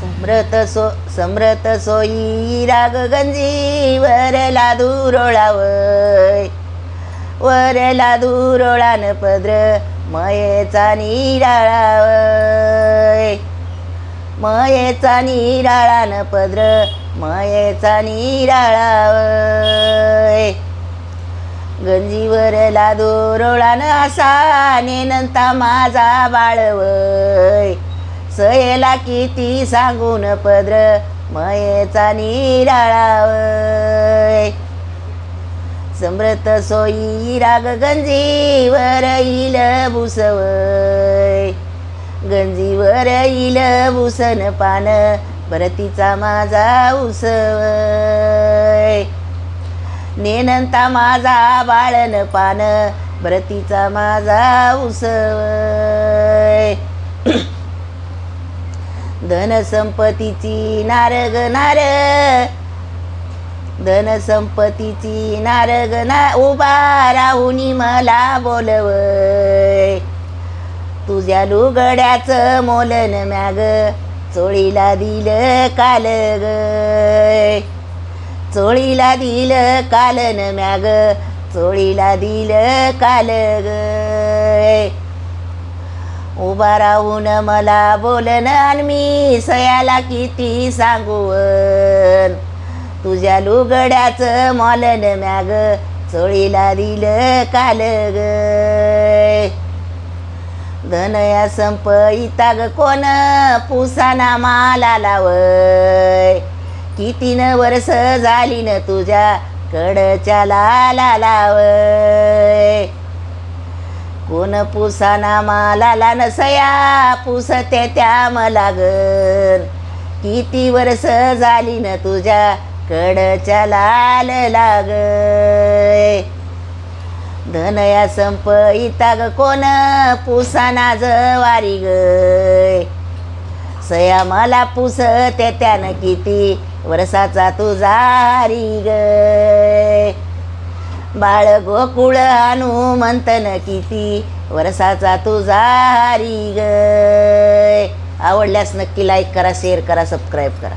Samrut so Samrut सोयी राग गंजी वरला दुरोळावय. वरला दुरोळान पद्र मयेचा निराळावय. मयेचा निराळान पद्र मयेचा निराळावय. गंजीवर लादोरोळान असा नेनंता माझा बाळवय. सयेला किती सांगून पद्र मयेचा निराळावय. समृत सोयी राग गंजीवर इल बुसवय गंजीवर इल भुसन पान भरतीचा माझा उसवय. नेनंता माझा बाळन पान भरतीचा माझा उसवय. धन संपत्तीची नारग नार. धन संपत्तीची नारग ना उभा राहुनी मला बोलवय. तुझ्या लुगड्याचं मोलन म्याग चोळीला दिलं काल ग. चोळीला दिलं कालन म्याग चोळीला दिलं काल ग. उभा राहून मला बोलन आणि मी सयाला किती सांगून? तुझ्या लुगड्याचं मॉलन म्याग चोळीला दिलं काल ग. धनया संप इताग कोण पुसाना माला लावय? किती न वर्ष झाली न तुझ्या कडच्या लाला लावय? कोण पुसाना मालाला नसया पुसते त्या मलागन किती वर्ष झाली न तुझ्या कडच्या लाल लाग धनया संप ग कोण पुसाना जवारी गय. सया मला पुसते त्यानं किती वर्षाचा तुझा हरी गय. बाळ गोकुळ हनुमंतन किती. वरसाचा तुझा हरी गय. आवडल्यास नक्की लाईक करा शेअर करा सबस्क्राईब करा.